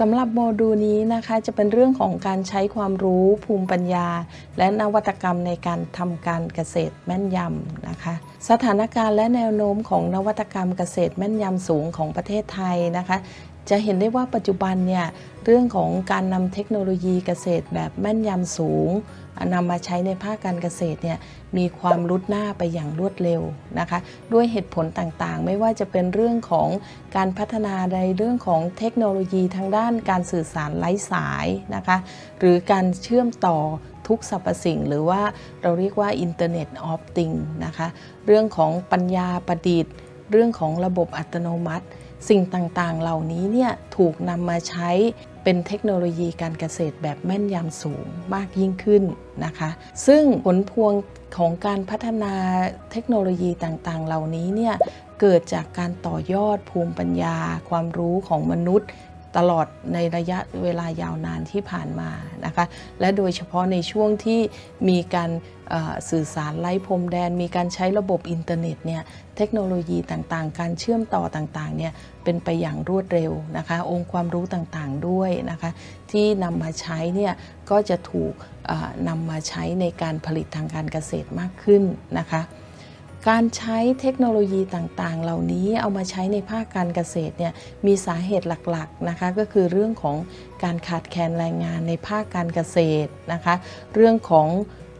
สำหรับโมดูลนี้นะคะจะเป็นเรื่องของการใช้ความรู้ภูมิปัญญา และนวัตกรรมในการทำการเกษตรแม่นยำนะคะ สถานการณ์และแนวโน้มของนวัตกรรมเกษตรแม่นยำสูงของประเทศไทยนะคะ จะเห็นได้ว่าปัจจุบันเนี่ยเรื่องของการนำเทคโนโลยีเกษตรแบบแม่นยำสูงนำมาใช้ในภาคการเกษตรเนี่ยมีความรุดหน้าไปอย่างรวดเร็วนะคะ ด้วยเหตุผลต่างๆ ไม่ว่าจะเป็นเรื่องของการพัฒนาในเรื่องของเทคโนโลยีทางด้านการสื่อสารไร้สายนะคะ หรือการเชื่อมต่อทุกสรรพสิ่ง หรือว่าเราเรียกว่า Internet of Things นะคะ เรื่องของปัญญาประดิษฐ์ เรื่องของระบบอัตโนมัติ สิ่งต่างๆ เหล่านี้เนี่ยถูกนำมาใช้เป็นเทคโนโลยีการเกษตรแบบแม่นยำสูงมากยิ่งขึ้นนะคะ ซึ่งผลพวงของการพัฒนาเทคโนโลยีต่างๆ เหล่านี้เนี่ยเกิดจากการต่อยอดภูมิปัญญา ความรู้ของมนุษย์ ตลอดในระยะเวลายาวนานที่ผ่านมานะคะและโดยเฉพาะในช่วงที่มีการสื่อสารไร้พรมแดน มีการใช้ระบบอินเทอร์เน็ตเนี่ยเทคโนโลยีต่างๆ การเชื่อมต่อต่างๆเนี่ยเป็นไปอย่างรวดเร็วนะคะองค์ความรู้ต่างๆด้วยนะคะที่นำมาใช้เนี่ยก็จะถูกนำมาใช้ในการผลิตทางการเกษตรมากขึ้นนะคะ การใช้เทคโนโลยีต่างๆ เหล่านี้เอามาใช้ในภาคการเกษตรเนี่ยมีสาเหตุหลักๆนะคะก็คือเรื่องของการขาดแคลนแรงงานในภาคการเกษตรนะคะ เรื่องของ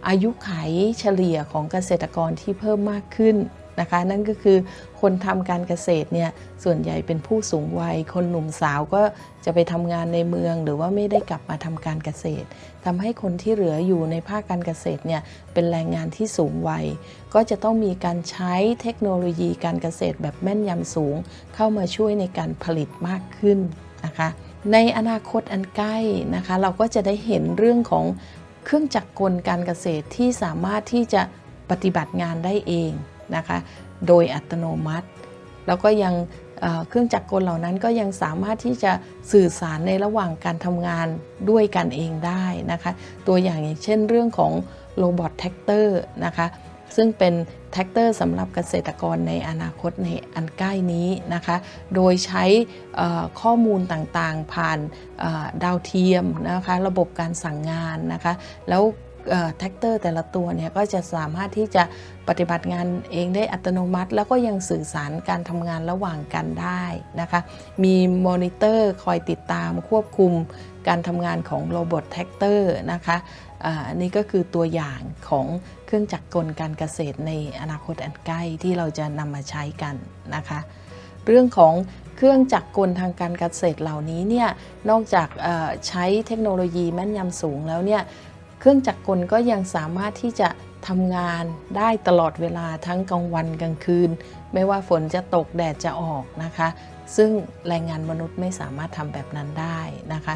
อายุไขเฉลี่ยของเกษตรกรที่เพิ่มมากขึ้น นะคะ นั่นก็คือคนทำการเกษตรเนี่ยส่วนใหญ่เป็นผู้สูงวัย คนหนุ่มสาวก็จะไปทำงานในเมือง หรือว่าไม่ได้กลับมาทำการเกษตรทำให้คนที่เหลืออยู่ในภาคการเกษตรเนี่ยเป็นแรงงานที่สูงวัย ก็จะต้องมีการใช้เทคโนโลยีการเกษตรแบบแม่นยำสูง เข้ามาช่วยในการผลิตมากขึ้นนะคะในอนาคตอันใกล้นะคะ เราก็จะได้เห็นเรื่องของเครื่องจักรกลการเกษตรที่สามารถที่จะปฏิบัติงานได้เอง นะคะโดยอัตโนมัติ แล้วก็ยังเครื่องจักรกลเหล่านั้นก็ยังสามารถที่จะสื่อสารในระหว่างการทำงานด้วยกันเองได้นะคะตัวอย่างอย่างเช่นเรื่องของโรบอทแท็กเตอร์นะคะซึ่งเป็นแท็กเตอร์สำหรับเกษตรกรในอนาคตในอันใกล้นี้นะคะ โดยใช้ข้อมูลต่างๆ ผ่านดาวเทียมนะคะ ระบบการสั่งงานนะคะ แล้ว แท็กเตอร์แต่ละตัวเนี่ยก็จะสามารถที่จะปฏิบัติงานเองได้อัตโนมัติ แล้วก็ยังสื่อสารการทำงานระหว่างกันได้นะคะ มีมอนิเตอร์คอยติดตามควบคุมการทำงานของโรบอทแท็กเตอร์นะคะอันนี้ก็คือตัวอย่างของเครื่องจักรกลการเกษตรในอนาคตอันใกล้ที่เราจะนำมาใช้กันนะคะ เรื่องของเครื่องจักรกลทางการเกษตรเหล่านี้เนี่ยนอกจากใช้เทคโนโลยีแม่นยำสูงแล้วเนี่ย เครื่องจักรกลก็ยังสามารถที่จะทำงานได้ตลอดเวลาทั้งกลางวันกลางคืน ไม่ว่าฝนจะตกแดดจะออกนะคะ ซึ่งแรงงานมนุษย์ไม่สามารถทำแบบนั้นได้นะคะ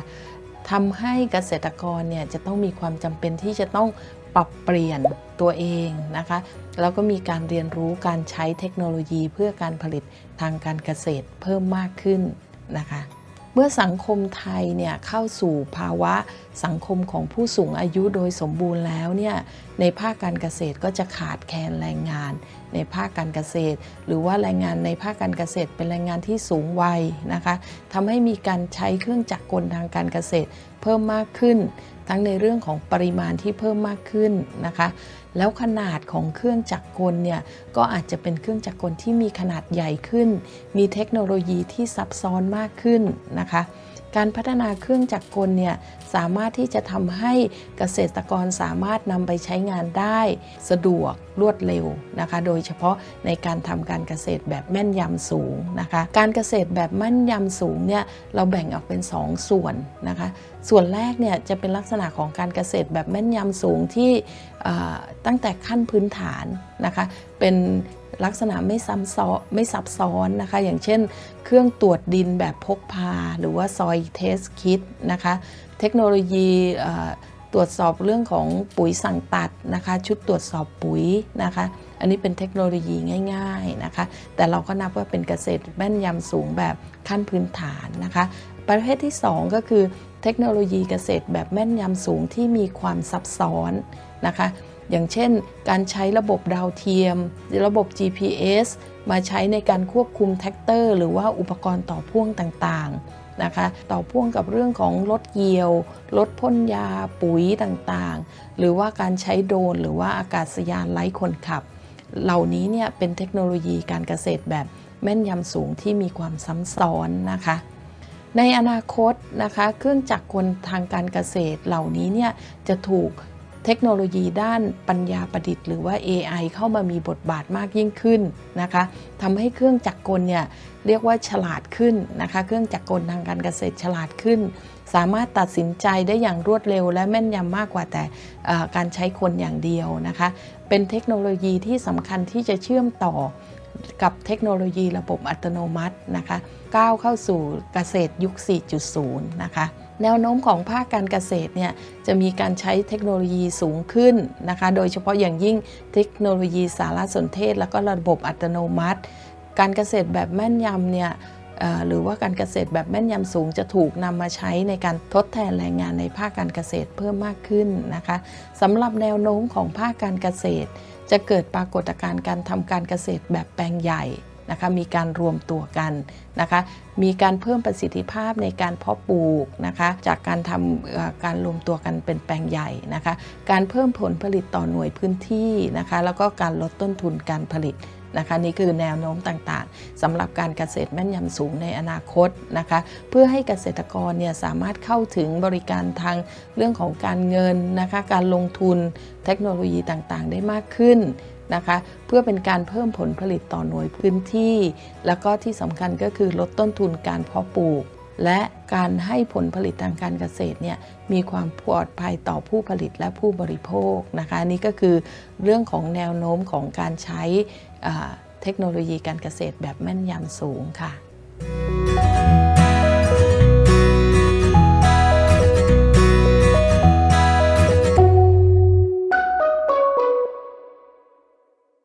ทำให้เกษตรกรเนี่ยจะต้องมีความจำเป็นที่จะต้องปรับเปลี่ยนตัวเองนะคะ แล้วก็มีการเรียนรู้การใช้เทคโนโลยีเพื่อการผลิตทางการเกษตรเพิ่มมากขึ้นนะคะ เมื่อสังคมไทยเนี่ยเข้าสู่ภาวะสังคมของผู้สูงอายุโดยสมบูรณ์แล้วเนี่ย ในภาคการเกษตรก็จะขาดแคลนแรงงาน ในภาคการเกษตร หรือว่าแรงงานในภาคการเกษตรเป็นแรงงานที่สูงวัยนะคะทำให้มีการใช้เครื่องจักรกลทางการเกษตรเพิ่มมากขึ้น ทั้งในเรื่องของปริมาณที่เพิ่มมากขึ้นนะคะ แล้วขนาดของเครื่องจักรกลเนี่ยก็อาจจะเป็นเครื่องจักรกลที่มีขนาดใหญ่ขึ้น มีเทคโนโลยีที่ซับซ้อนมากขึ้นนะคะ การพัฒนาเครื่องจักรกลเนี่ยสามารถที่จะทำให้เกษตรกรสามารถนำไปใช้งานได้สะดวกรวดเร็วนะคะ โดยเฉพาะในการทำการเกษตรแบบแม่นยำสูงนะคะ การเกษตรแบบแม่นยำสูงเนี่ยเราแบ่งออกเป็น 2ส่วนนะคะส่วนแรกเนี่ยจะเป็นลักษณะของการเกษตรแบบแม่นยำสูงที่ตั้งแต่ขั้นพื้นฐานนะคะเป็นลักษณะไม่ซ้ำซ้อนไม่ซับซ้อนนะคะ อย่างเช่น เครื่องตรวจดินแบบพกพา หรือว่าซอยเทสคิดนะคะเทคโนโลยีตรวจสอบเรื่องของปุ๋ยสั่งตัดนะคะชุดตรวจสอบปุ๋ยนะคะอันนี้เป็นเทคโนโลยีง่ายๆนะคะแต่เราก็นับว่าเป็นเกษตรแม่นยำสูงแบบขั้นพื้นฐานนะคะ ประเภทที่ 2 ก็คือเทคโนโลยีเกษตรแบบแม่นยำสูงที่มีความซับซ้อนนะคะ อย่างเช่น การใช้ระบบดาวเทียม ระบบ GPS มาใช้ในการควบคุมแท็กเตอร์ หรือว่าอุปกรณ์ต่อพ่วงต่างๆนะคะ ต่อพ่วงกับเรื่องของลดเหยี่ยวลดพ่นยาปุ๋ยต่างๆ หรือว่าการใช้โดรนหรือว่าอากาศยานไร้คนขับ เหล่านี้เนี่ยเป็นเทคโนโลยีการเกษตรแบบแม่นยำสูงที่มีความซ้ำซ้อนนะคะ ในอนาคตนะคะเครื่องจักรกลทางการเกษตรเหล่านี้เนี่ยจะถูกเทคโนโลยีด้านปัญญาประดิษฐ์หรือว่า AI เข้ามามีบทบาทมากยิ่งขึ้นนะคะทำให้เครื่องจักรกลเนี่ยเรียกว่าฉลาดขึ้นนะคะ เครื่องจักรกลทางการเกษตรฉลาดขึ้น สามารถตัดสินใจได้อย่างรวดเร็ว และแม่นยำมากกว่าแต่การใช้คนอย่างเดียวนะคะ เป็นเทคโนโลยีที่สำคัญที่จะเชื่อมต่อ กับเทคโนโลยีระบบอัตโนมัตินะคะก้าวเข้าสู่เกษตรยุค 4.0 นะคะแนวโน้มของภาคการเกษตรเนี่ยจะมีการใช้เทคโนโลยีสูงขึ้นนะคะ โดยเฉพาะอย่างยิ่งเทคโนโลยีสารสนเทศ แล้วก็ระบบอัตโนมัติ การเกษตรแบบแม่นยำเนี่ย หรือว่าการเกษตรแบบแม่นยำสูงจะถูกนำมาใช้ในการทดแทนแรงงานในภาคการเกษตรเพิ่มมากขึ้นนะคะสำหรับแนวโน้มของภาคการเกษตร จะเกิดปรากฏการณ์การทำการเกษตรแบบแปลงใหญ่นะคะมีการรวมตัวกันนะคะมีการเพิ่มประสิทธิภาพในการเพาะปลูกนะคะจากการทำการรวมตัวกันเป็นแปลงใหญ่นะคะการเพิ่มผลผลิตต่อหน่วยพื้นที่นะคะแล้วก็การลดต้นทุนการผลิต นะคะนี่คือแนวโน้มต่างๆสำหรับการเกษตรแม่นยำสูงในอนาคตนะคะเพื่อให้เกษตรกรเนี่ยสามารถเข้าถึงบริการทางเรื่องของการเงินนะคะการลงทุนเทคโนโลยีต่างๆ ได้มากขึ้นนะคะเพื่อเป็นการเพิ่มผลผลิตต่อหน่วยพื้นที่ แล้วก็ที่สำคัญก็คือลดต้นทุนการเพาะปลูก และการให้ผลผลิตทางการเกษตรเนี่ยมีความปลอดภัยต่อผู้ผลิตและผู้บริโภคนะคะนี่ก็คือเรื่องของแนวโน้มของการใช้ เทคโนโลยีการเกษตรแบบแม่นยำสูงค่ะ